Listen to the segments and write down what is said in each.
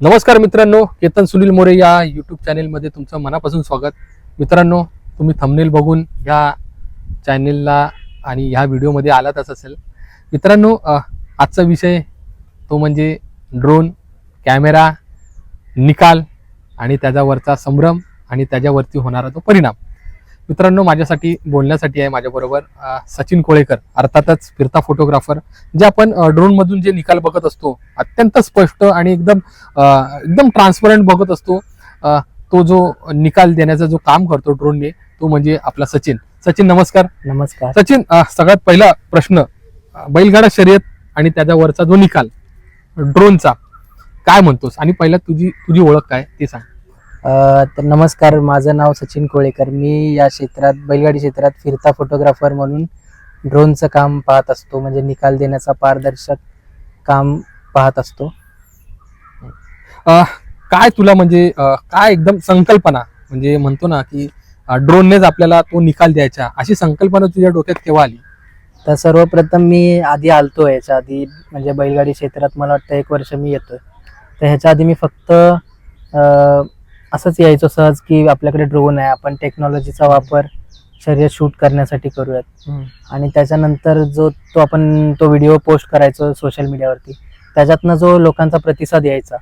नमस्कार मित्रांनो केतन सुनील मोरे या यूट्यूब चॅनेलमध्ये तुमचं मनापासून स्वागत. मित्रांनो तुम्ही थंबनेल बघून ह्या चॅनेलला आणि ह्या व्हिडिओमध्ये आलातच असेल. मित्रांनो आजचा विषय तो म्हणजे ड्रोन कॅमेरा निकाल आणि त्याच्यावरचा संभ्रम आणि त्याच्यावरती होणारा तो परिणाम. मित्रांनो माझ्यासाठी बोलण्यासाठी आहे माझ्याबरोबर सचिन कोळेकर अर्थातच फिरता फोटोग्राफर जे आपण अ, ड्रोनमधून जे निकाल बघत असतो अत्यंत स्पष्ट आणि एकदम एकदम ट्रान्सपरंट बघत असतो तो जो निकाल देण्याचा जो काम करतो ड्रोनने तो म्हणजे आपला सचिन. सचिन नमस्कार. नमस्कार. सचिन सगळ्यात पहिला प्रश्न बैलगाडा शर्यत आणि त्याच्यावरचा जो निकाल ड्रोनचा काय म्हणतोस? आणि पहिला तुझी तुझी ओळख काय ते सांग. तर नमस्कार माझं नाव सचिन कोळेकर. मी या क्षेत्रात बैलगाडी क्षेत्रात फिरता फोटोग्राफर म्हणून ड्रोनचं काम पाहत असतो. म्हणजे निकाल देण्याचा पारदर्शक काम पाहत असतो. काय तुला म्हणजे काय एकदम संकल्पना? म्हणजे म्हणतो ना की ड्रोननेच आपल्याला तो निकाल द्यायचा. अशी संकल्पना तुझ्या डोक्यात केव्हा आली? तर सर्वप्रथम मी आधी आलतो याच्या आधी. म्हणजे बैलगाडी क्षेत्रात मला वाटतं एक वर्ष मी येतोय. तर ह्याच्या आधी मी फक्त अ, असंच यायचो सहज की आपल्याकडे ड्रोन आहे आपण टेक्नॉलॉजीचा वापर शर्यत शूट करण्यासाठी करूयात. आणि त्याच्यानंतर जो तो आपण तो व्हिडिओ पोस्ट करायचो सोशल मीडियावरती त्याच्यातनं जो लोकांचा प्रतिसाद यायचा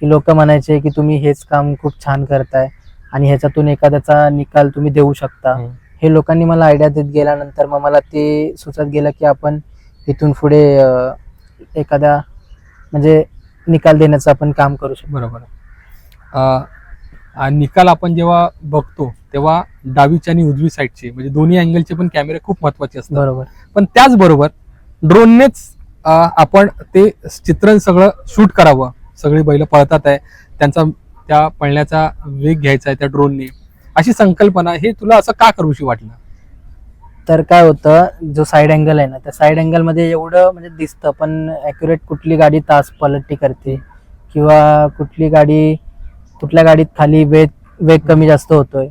की लोक म्हणायचे की तुम्ही हेच काम खूप छान करताय आणि ह्याच्यातून एखाद्याचा निकाल तुम्ही देऊ शकता. हे लोकांनी मला आयडिया देत गेल्यानंतर मग मला ते सुचत गेलं की आपण इथून पुढे अं, एखाद्या म्हणजे निकाल देण्याचं आपण काम करू शकतो. बरोबर. निकाल आपण जेव्हा बघतो तेव्हा डावीच्या आणि उजवी साईडचे म्हणजे दोन्ही अँगलचे पण कॅमेरे खूप महत्त्वाचे असतात. बरोबर. पण त्याचबरोबर ड्रोननेच आपण ते चित्रण सगळं शूट करावं. सगळी बैल पळतात आहे. त्यांचा त्या पळण्याचा वेग घ्यायचा आहे त्या ड्रोनने. अशी संकल्पना हे तुला असं का करूशी वाटलं? तर काय होतं जो साईड अँगल आहे ना त्या साईड अँगलमध्ये एवढं म्हणजे दिसतं पण ॲक्युरेट कुठली गाडी तास पलटी करते किंवा कुठली गाडी कुठल्या गाडीत खाली वेग वेग कमी जास्त होतोय.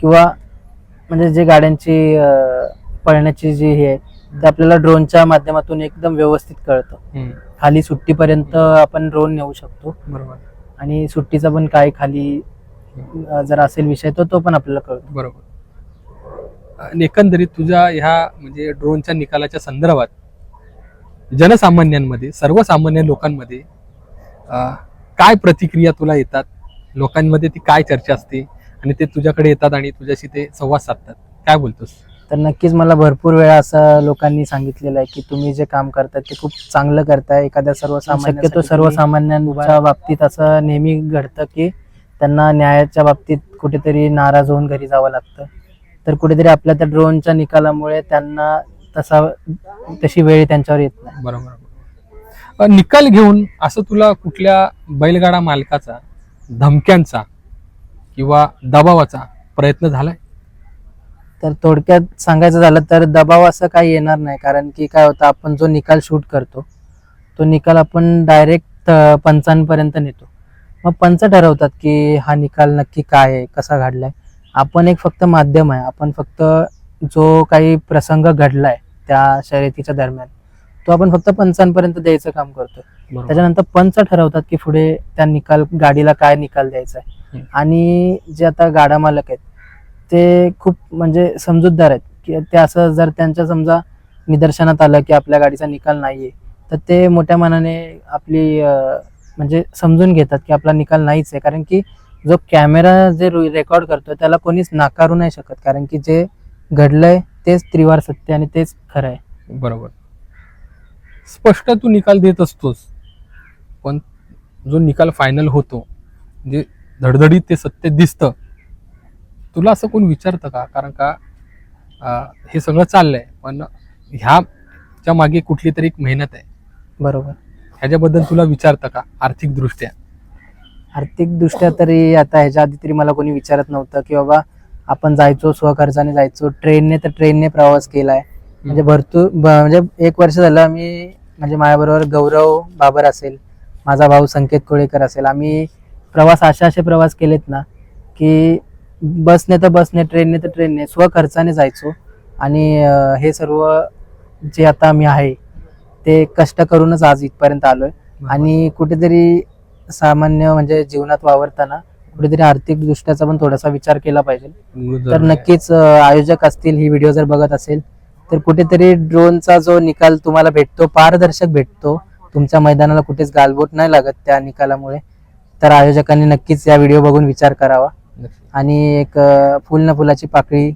किंवा म्हणजे जे गाड्यांची पळण्याची जी हे आहे ते आपल्याला ड्रोनच्या माध्यमातून एकदम व्यवस्थित कळतं. खाली सुट्टीपर्यंत आपण ड्रोन नेऊ शकतो. बरोबर. आणि सुट्टीचा पण काय खाली जर असेल विषय तर तो पण आपल्याला कळतो. बरोबर. एकंदरीत तुझ्या ह्या म्हणजे ड्रोनच्या निकालाच्या संदर्भात जनसामान्यांमध्ये सर्वसामान्य लोकांमध्ये काय प्रतिक्रिया तुला येतात? लोकांमध्ये ती काय चर्चा असते? आणि ते तुझ्याकडे येतात आणि तुझ्याशी ते संवाद साधतात. काय बोलतोस? तर नक्कीच मला भरपूर वेळा असं लोकांनी सांगितलेलं आहे की तुम्ही जे काम करताय ते खूप चांगलं करताय. एखाद्या सर्वसामान्य शक्यतो सर्वसामान्यांच्या बाबतीत असं नेहमी घडतं की त्यांना न्यायाच्या बाबतीत कुठेतरी नाराज होऊन घरी जावं लागतं. तर कुठेतरी आपल्या त्या ड्रोनच्या निकालामुळे त्यांना तसा तशी वेळ त्यांच्यावर येत नाही. बरोबर. निकाल घेऊन असं तुला कुठल्या बैलगाडा मालकाचा धमक्यांचा किंवा दबावाचा प्रयत्न झालाय? तर थोडक्यात सांगायचं झालं तर दबाव असं काही येणार नाही. कारण की काय होतं आपण जो निकाल शूट करतो तो निकाल आपण डायरेक्ट पंचांपर्यंत नेतो. मग पंच ठरवतात की हा निकाल नक्की काय आहे कसा घडलाय. आपण एक फक्त माध्यम आहे. आपण फक्त जो काही प्रसंग घडलाय त्या शर्यतीच्या दरम्यान. तो आपण फक्त पंचांपर्यंत द्यायचं काम करतो. त्याच्यानंतर पंच ठरवतात की पुढे त्या निकाल गाडीला काय निकाल द्यायचा आहे. आणि जे आता गाडा मालक आहेत ते खूप म्हणजे समजूतदार आहेत. की ते असं जर त्यांच्या समजा निदर्शनात आलं की आपल्या गाडीचा निकाल नाहीये तर ते मोठ्या मनाने आपली म्हणजे समजून घेतात की आपला निकाल नाहीच आहे. कारण की जो कॅमेरा जे रेकॉर्ड करतो त्याला कोणीच नाकारू नाही शकत. कारण की जे घडलंय तेच त्रिवार सत्य आणि तेच खरं आहे. बरोबर. स्पष्ट तू निकाल देत असतोस. पण जो निकाल फायनल होतो म्हणजे धडधडीत ते सत्य दिसतं तुला असं कोण विचारतं का? कारण का अं, हे सगळं चाललंय पण ह्याच्या मागे कुठली तरी एक मेहनत आहे. बरोबर. ह्याच्याबद्दल तुला विचारतं का आर्थिक दृष्ट्या आर्थिक दृष्ट्या तरी आता ह्याच्या आधी तरी मला कोणी विचारत नव्हतं की बाबा आपण जायचो स्वखर्चाने जायचो ट्रेनने तर ट्रेनने प्रवास केलाय. म्हणजे भरपूर ब- म्हणजे एक वर्ष झालं आम्ही म्हणजे माझ्याबरोबर गौरव बाबर असेल माझा भाऊ संकेत कोळेकर असेल. आम्ही प्रवास असे असे प्रवास केलेत ना की बसने तर बसने ट्रेनने तर ट्रेनने स्वखर्चाने जायचो. आणि हे सर्व जे आता आम्ही आहे ते कष्ट करूनच आज इथपर्यंत आलोय. आणि कुठेतरी सामान्य म्हणजे जीवनात वावरताना कुठेतरी आर्थिक दृष्ट्याचा पण थोडासा विचार केला पाहिजे. तर नक्कीच आयोजक असतील ही व्हिडिओ जर बघत असेल तर कुठेतरी ड्रोनचा जो निकाल तुम्हाला भेटतो पारदर्शक भेटतो तुमच्या मैदानाला कुठेच गालबोट नाही लागत त्या निकालामुळे. तर आयोजकांनी नक्कीच या व्हिडिओ बघून विचार करावा. आणि एक फुल न फुलाची पाकळी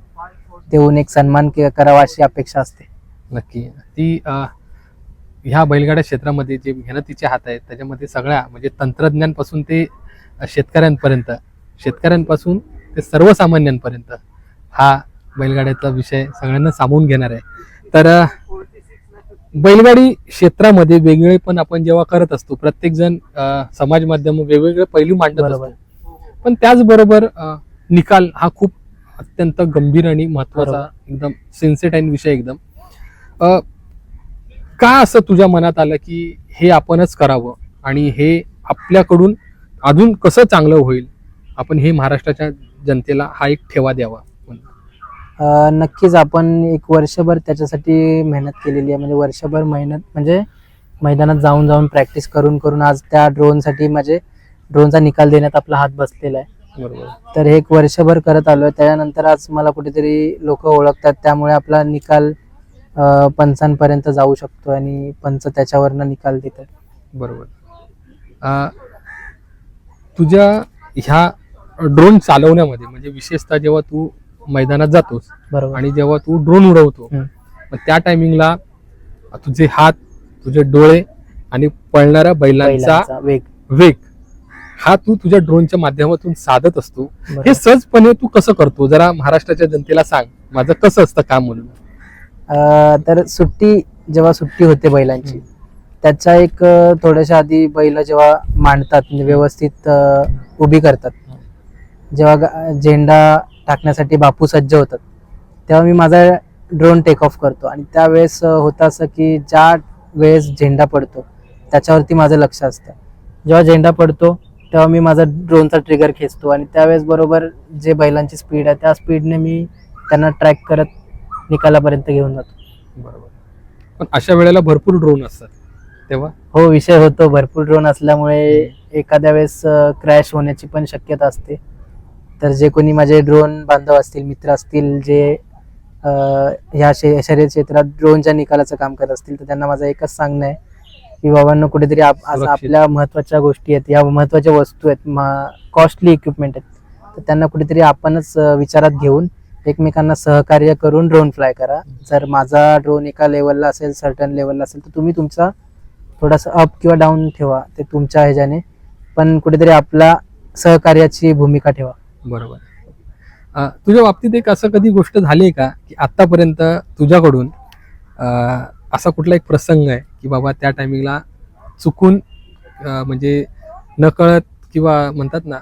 देऊन एक सन्मान करावा अशी अपेक्षा असते. नक्की. ती ह्या बैलगाड्या क्षेत्रामध्ये जे मेहनतीचे हात आहेत त्याच्यामध्ये सगळ्या म्हणजे तंत्रज्ञानपासून ते शेतकऱ्यांपर्यंत शेतकऱ्यांपासून ते सर्वसामान्यांपर्यंत हा बैलगाड्याचा विषय सगळ्यांना सामावून घेणार आहे. तर बैलगाडी क्षेत्रामध्ये वेगळे पण आपण जेव्हा करत असतो प्रत्येक जण समाज माध्यम वेगवेगळे पैलू मांडत. असतो. पण त्याचबरोबर निकाल हा खूप अत्यंत गंभीर आणि महत्त्वाचा. एकदम सेन्सिटाईन विषय एकदम. का असं तुझ्या मनात आलं की हे आपणच करावं आणि हे आपल्याकडून अजून कसं चांगलं होईल? आपण हे महाराष्ट्राच्या जनतेला हा एक ठेवा द्यावा. नक्कीच आपण एक वर्षभर त्याच्यासाठी मेहनत केलेली आहे. म्हणजे वर्षभर मेहनत म्हणजे मैदानात जाऊन जाऊन प्रॅक्टिस करून करून आज त्या ड्रोनसाठी म्हणजे ड्रोनचा निकाल देण्यात आपला हात बसलेला आहे. बरोबर. तर हे एक वर्षभर करत आलोय. त्याच्यानंतर आज मला कुठेतरी लोक ओळखतात त्यामुळे आपला निकाल अं, पंचांपर्यंत जाऊ शकतो आणि पंच त्याच्यावरनं निकाल देतात. बरोबर. अ, तुझ्या ह्या ड्रोन चालवण्यामध्ये म्हणजे विशेषतः जेव्हा तू मैदानात जातोस. बरोबर. आणि जेव्हा तू ड्रोन उडवतो हम्म. मग त्या टायमिंगला तुझे हात तुझे डोळे आणि पळणाऱ्या बैलांचा बैलांचा वेग. वेग. हा तू तुझ्या ड्रोनच्या माध्यमातून साधत असतो. बरोबर. हे सहजपणे तू कसं करतो? जरा महाराष्ट्राच्या जनतेला सांग. माझं कसं असतं काम म्हणून? अं, तर सुट्टी जेव्हा सुट्टी होते बैलांची त्याच्या एक अं, थोड्याशा आधी बैल जेव्हा मांडतात म्हणजे व्यवस्थित अं, उभी करतात. जेव्हा ग- झेंडा टाकण्यासाठी बापू सज्ज होतात. तेव्हा मी माझा ड्रोन टेक ऑफ करतो आणि त्यावेळेस होतं असं की ज्या वेळेस झेंडा पडतो त्याच्यावरती माझं लक्ष असतं. जेव्हा झेंडा पडतो तेव्हा मी माझा ड्रोनचा ट्रिगर खेचतो आणि त्यावेळेस बरोबर जे बैलांची स्पीड आहे त्या स्पीडने मी त्यांना ट्रॅक करत निकालापर्यंत घेऊन जातो. बरोबर. पण अशा वेळेला भरपूर ड्रोन असतात तेव्हा? हो विषय होतो. भरपूर ड्रोन असल्यामुळे एखाद्या वेळेस क्रॅश होण्याची पण शक्यता असते. तर जे कोणी माझे ड्रोन बांधव असतील मित्र असतील जे ह्या शे शर्यत क्षेत्रात ड्रोनच्या निकालाचं काम करत असतील तर त्यांना माझं एकच सांगणं आहे की बाबांना कुठेतरी आप- असं. आपल्या महत्त्वाच्या गोष्टी आहेत या महत्त्वाच्या वस्तू आहेत कॉस्टली इक्विपमेंट आहेत. तर त्यांना कुठेतरी आपणच विचारात घेऊन एकमेकांना सहकार्य करून ड्रोन फ्लाय करा. जर माझा ड्रोन एका लेवलला असेल सर्टन लेवलला असेल तर तुम्ही तुमचा थोडासा अप किंवा डाऊन ठेवा ते तुमच्या ह्याच्याने. पण कुठेतरी आपला सहकार्याची भूमिका ठेवा. बरोबर तुझ्या बाबतीत एक असं कधी गोष्ट झाली आहे का की आतापर्यंत तुझ्याकडून अ, असा कुठला एक प्रसंग आहे की बाबा त्या टायमिंगला चुकून म्हणजे नकळत किंवा म्हणतात ना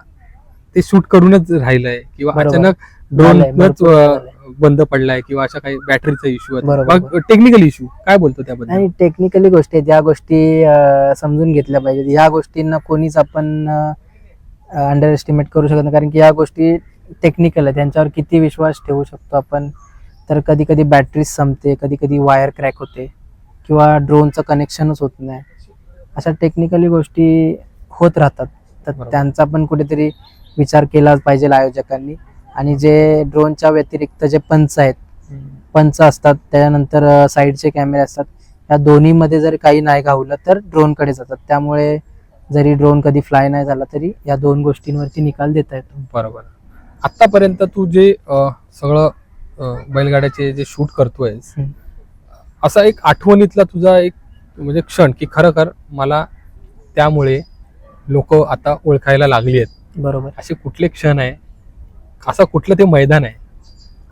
ते शूट करूनच राहिलंय किंवा. अचानक झालंय, ड्रोन भरपूर झालंय. बंद पडलाय किंवा अशा काही बॅटरीचा इश्यू. टेक्निकल इश्यू काय बोलतो त्याबद्दल आणि टेक्निकली गोष्टी आहेत या गोष्टी समजून घेतल्या पाहिजेत या गोष्टींना कोणीच आपण अंडर एस्टिमेट करू शकत नाही. कारण की या गोष्टी टेक्निकल आहे त्यांच्यावर किती विश्वास ठेवू शकतो आपण? तर कधी कधी बॅटरी संपते कधी कधी वायर क्रॅक होते किंवा ड्रोनचं कनेक्शनच होत नाही. अशा टेक्निकली गोष्टी होत राहतात. तर. त्यांचा पण कुठेतरी विचार केला पाहिजे आयोजकांनी. आणि जे ड्रोनच्या व्यतिरिक्त जे पंच आहेत पंच असतात त्याच्यानंतर साईडचे कॅमेरे असतात या दोन्हीमध्ये जर काही नाही गावलं तर ड्रोनकडे जातात. त्यामुळे जरी ड्रोन कधी फ्लाय नाही झाला तरी या दोन गोष्टींवरती निकाल देता येतो. बरोबर. आतापर्यंत तू जे अ, सगळं अ, बैलगाड्याचे जे शूट करतोयस हम्म. असा एक आठवणीतला तुझा एक म्हणजे क्षण की खरोखर मला त्यामुळे लोक आता ओळखायला लागली आहेत बरोबर. असे कुठले क्षण आहे? असं कुठलं ते मैदान आहे?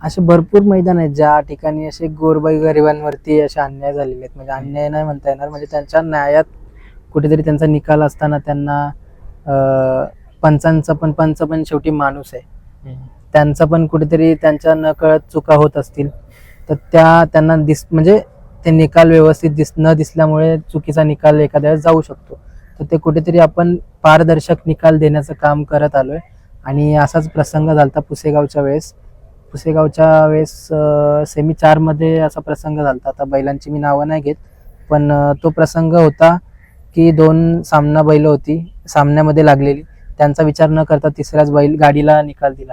असे भरपूर मैदान आहेत ज्या ठिकाणी असे गोरबाई गरिबांवरती असे अन्याय झालेले आहेत. म्हणजे अन्याय नाही म्हणता येणार म्हणजे त्यांच्या न्यायात कुठेतरी त्यांचा निकाल असताना त्यांना अ, पंचांचा पण पंच पण शेवटी माणूस आहे. त्यांचा पण कुठेतरी त्यांच्या नकळत चुका होत असतील तर त्या त्यांना दिस म्हणजे ते निकाल व्यवस्थित दिस न दिसल्यामुळे चुकीचा निकाल एखाद्या वेळेस जाऊ शकतो. तर ते कुठेतरी आपण पारदर्शक निकाल देण्याचं काम करत आलोय. आणि असाच प्रसंग झालता पुसेगावच्या वेळेस. पुसेगावच्या वेळेस सेमी चारमध्ये असा प्रसंग झालता. आता बैलांची मी नावं नाही घेत पण तो प्रसंग होता की दोन सामना बैल होती सामन्यामध्ये लागलेली. त्यांचा विचार न करता तिसऱ्याच बैल गाडीला निकाल दिला.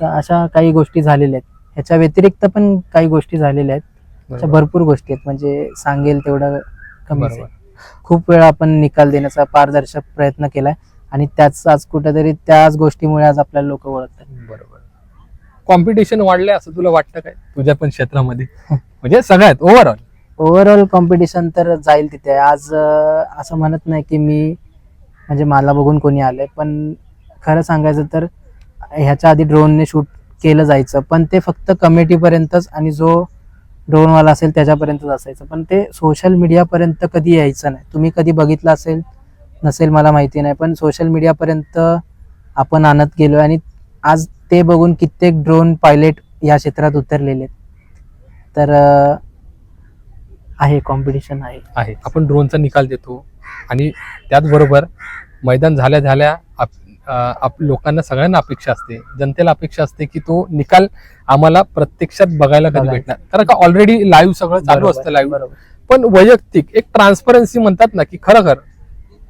तर अशा काही गोष्टी झालेल्या आहेत. ह्याच्या व्यतिरिक्त पण काही गोष्टी झालेल्या आहेत. अशा भरपूर गोष्टी आहेत. म्हणजे सांगेल तेवढं. बरोबर. खूप वेळा आपण निकाल देण्याचा पारदर्शक प्रयत्न केलाय. आणि त्याच आज कुठेतरी त्याच गोष्टीमुळे आज आपल्याला लोक ओळखतात. बरोबर. कॉम्पिटिशन वाढलंय असं तुला वाटतं काय? तुझ्या पण क्षेत्रामध्ये. म्हणजे सगळ्यात ओव्हरऑल ओव्हरऑल कॉम्पिटिशन तर जाईल तिथे. आज असं म्हणत नाही की मी म्हणजे मला बघून कोणी आलंय पण खरं सांगायचं तर ह्याच्या आधी ड्रोनने शूट केलं जायचं पण ते फक्त कमिटीपर्यंतच आणि जो ड्रोनवाला असेल त्याच्यापर्यंतच असायचं. पण ते सोशल मीडियापर्यंत कधी यायचं नाही. तुम्ही कधी बघितलं असेल नसेल मला माहिती नाही पण सोशल मीडियापर्यंत आपण आणत गेलो आणि आज ते बघून कित्येक ड्रोन पायलट या क्षेत्रात उतरलेले आहेत. तर आहे कॉम्पिटिशन आहे. आहे. आपण ड्रोनचा निकाल देतो आणि त्याचबरोबर मैदान झाल्या झाल्या आप, लोकांना सगळ्यांना अपेक्षा असते. जनतेला अपेक्षा असते की तो निकाल आम्हाला प्रत्यक्षात बघायला कधी. भेटणार. कारण का ऑलरेडी लाईव्ह सगळं चालू असतं लाईव्ह पण वैयक्तिक एक ट्रान्सपरन्सी म्हणतात ना की खरं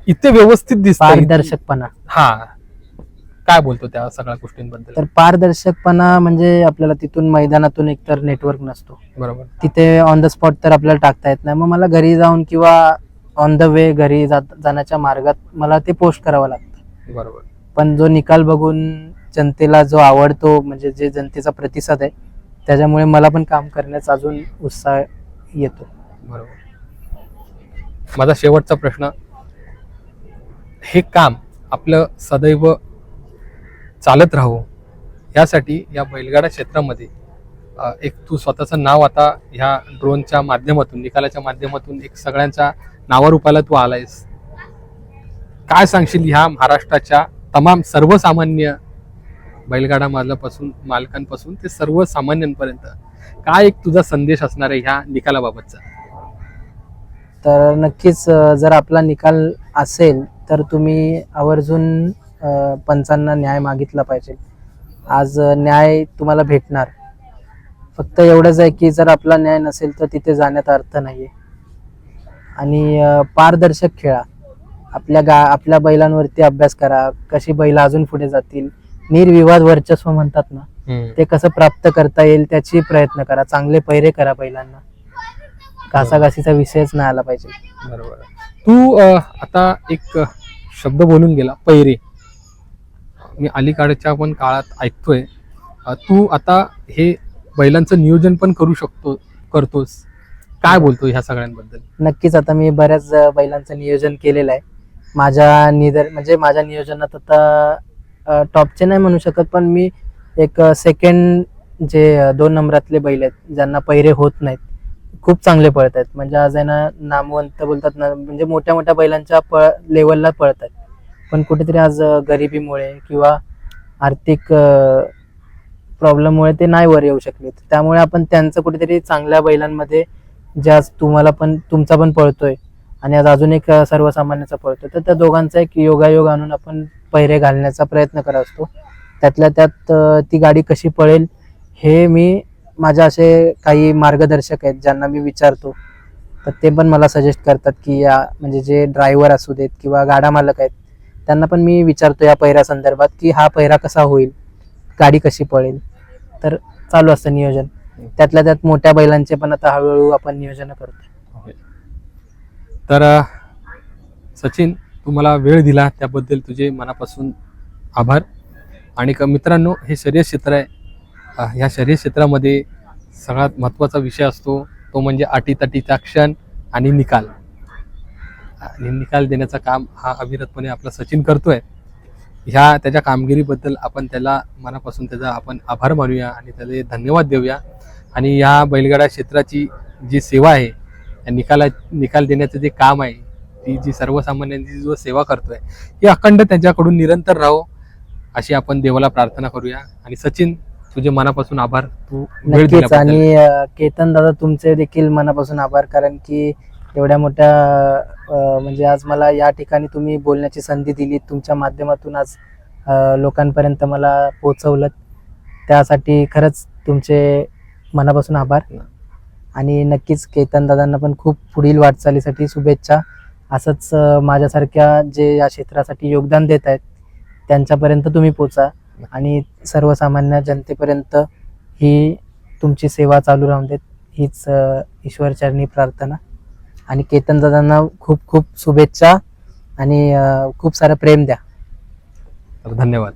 इथे व्यवस्थित दिसत पारदर्शकपणा. हा. काय बोलतो त्या सगळ्या गोष्टींबद्दल? तर पारदर्शकपणा म्हणजे आपल्याला तिथून मैदानातून एकतर नेटवर्क नसतो. बरोबर. तिथे ऑन द स्पॉट तर आपल्याला टाकता येत नाही. मग मला घरी जाऊन किंवा ऑन द वे घरी जात जाण्याच्या मार्गात मला ते पोस्ट करावं लागतं. बरोबर. पण जो निकाल बघून जनतेला जो आवडतो म्हणजे जे जनतेचा प्रतिसाद आहे त्याच्यामुळे मला पण काम करण्याचा अजून उत्साह येतो. बरोबर. माझा शेवटचा प्रश्न हे काम आपलं सदैव चालत राहू. यासाठी या बैलगाडा क्षेत्रामध्ये एक तू स्वतःचं नाव आता ह्या ड्रोनच्या माध्यमातून निकालाच्या माध्यमातून एक सगळ्यांच्या नावारूपाला तू आलायस. काय सांगशील ह्या महाराष्ट्राच्या तमाम सर्वसामान्य बैलगाडा मालपासून मालकांपासून ते सर्वसामान्यांपर्यंत काय एक तुझा संदेश असणार आहे ह्या निकालाबाबतचा? तर नक्कीच जर आपला निकाल असेल तर तुम्ही आवर्जून पंचांना न्याय मागितला पाहिजे. आज न्याय तुम्हाला भेटणार. फक्त एवढंच आहे की जर आपला न्याय नसेल तर तिथे जाण्यात अर्थ नाहीये. आणि पारदर्शक खेळा. आपल्या गा आपल्या बैलांवरती अभ्यास करा. कशी बैल अजून पुढे जातील? निर्विवाद वर्चस्व म्हणतात ना ते कसं प्राप्त करता येईल त्याची प्रयत्न करा. चांगले पैरे करा बैलांना. घासाघासीचा विषयच नाही आला पाहिजे. बरोबर. तू आता एक शब्द बोलून गेला पैरे. मी अलीकडच्या पण काळात ऐकतोय. तू आता हे बैलांचं नियोजन पण करू शकतो करतोस. काय बोलतो ह्या सगळ्यांबद्दल? नक्कीच आता मी बऱ्याच बैलांचं नियोजन केलेलं आहे. माझ्या निदर म्हणजे माझ्या नियोजनात आता टॉपचे नाही म्हणू शकत पण मी एक सेकंड जे दोन नंबरातले बैल आहेत ज्यांना पहिरे होत नाहीत खूप चांगले पळत आहेत म्हणजे आज यांना ना नामवंत बोलतात ना म्हणजे मोठ्या मोठ्या बैलांच्या पळ लेवलला पळत आहेत पण कुठेतरी आज गरिबीमुळे किंवा आर्थिक प्रॉब्लेममुळे ते नाही वर येऊ शकले. त्यामुळे आपण त्यांचं कुठेतरी चांगल्या बैलांमध्ये जे आज तुम्हाला पण तुमचा पण पळतोय आणि आज अजून एक सर्वसामान्याचा पळतोय तर त्या दोघांचा एक योगायोग आणून आपण पहिरे घालण्याचा प्रयत्न करत असतो. त्यातल्या त्यात ती गाडी कशी पळेल हे मी माझ्या असे काही मार्गदर्शक आहेत ज्यांना मी विचारतो. तर ते पण मला सजेस्ट करतात की या म्हणजे जे ड्रायव्हर असू देत किंवा गाडा मालक आहेत त्यांना पण मी विचारतो या पहिऱ्या संदर्भात की हा पहिरा कसा होईल? गाडी कशी पळेल? तर चालू असतं नियोजन. त्यातल्या त्यात मोठ्या बैलांचे पण आता हळूहळू आपण नियोजन करतो तर सचिन तू मला वेळ दिला. त्याबद्दल तुझे मनापासून आभार. आणि मित्रांनो हे शरीर क्षेत्र आहे. ह्या शरीर क्षेत्रामध्ये सगळ्यात महत्त्वाचा विषय असतो. तो म्हणजे अटीतटीचा क्षण आणि निकाल. आणि निकाल देण्याचं काम हा अविरतपणे आपला सचिन करतोय. ह्या त्याच्या कामगिरीबद्दल आपण त्याला मनापासून त्याचा आपण आभार मानूया आणि त्याला धन्यवाद देऊया. आणि ह्या बैलगाडा क्षेत्राची जी सेवा आहे या निकाला निकाल देण्याचं जे काम आहे ती जी सर्वसामान्यांची जो सेवा करतोय ही अखंड त्यांच्याकडून निरंतर राहो अशी आपण देवाला प्रार्थना करूया. आणि सचिन तुझे मनापासून आभार. तू आणि केतन दादा तुमचे देखील मनापासून आभार कारण की एवढ्या मोठ्या म्हणजे आज मला या ठिकाणी तुम्ही बोलण्याची संधी दिली. तुमच्या माध्यमातून आज लोकांपर्यंत मला पोचवलं त्यासाठी खरंच तुमचे मनापासून आभार. आणि नक्कीच केतन दादांना पण खूप पुढील वाटचालीसाठी शुभेच्छा. असंच माझ्यासारख्या जे या क्षेत्रासाठी योगदान देत आहेत त्यांच्यापर्यंत तुम्ही पोचा आणि सर्वसामान्य जनतेपर्यंत ही तुमची सेवा चालू राहून देत. हीच ईश्वरचरणी प्रार्थना. आणि केतन दादांना खूप खूप शुभेच्छा आणि खूप सारं प्रेम द्या. धन्यवाद.